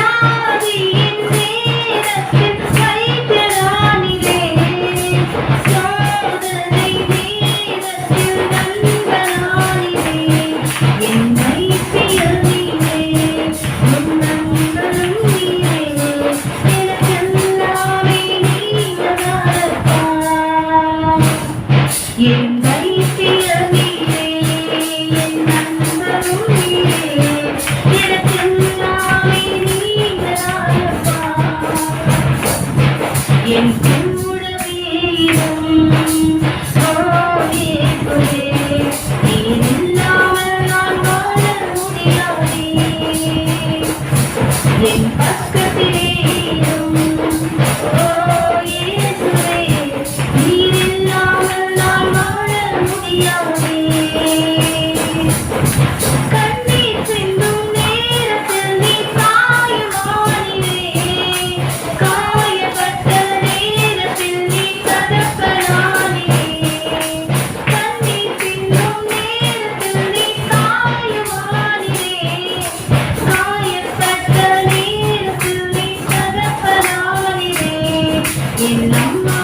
Yeah. என் உறவே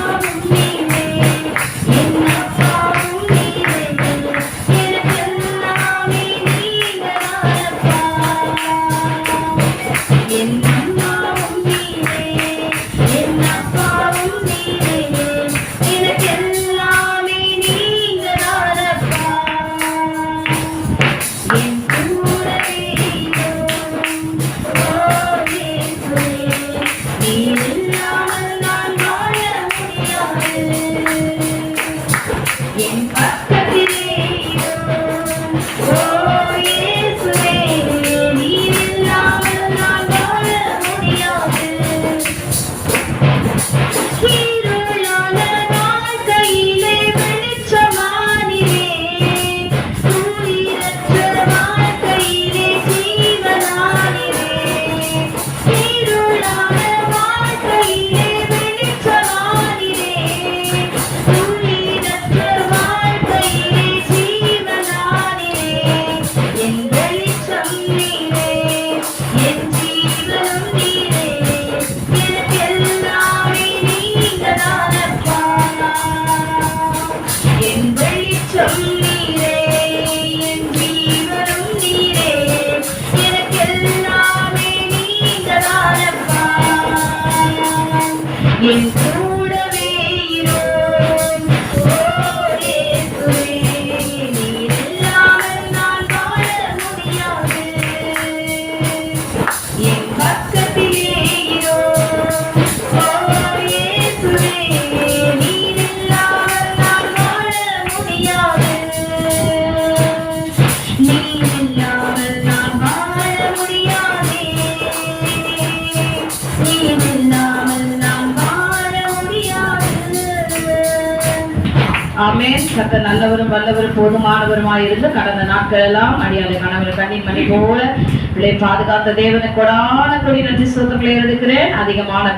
follow me. Oh Thank you. ஆமேன். கத்த நல்லவரும் வல்லவரும் போதுமானவருமாயிருந்து கடந்த நாட்கள் எல்லாம் அடியாலை கணவன் கண்ணின் மணி போல. பிள்ளை பாதுகாத்த தேவனை கொடான கொடி நன்றி சொந்தங்களை இருக்கிறேன் அதிகமான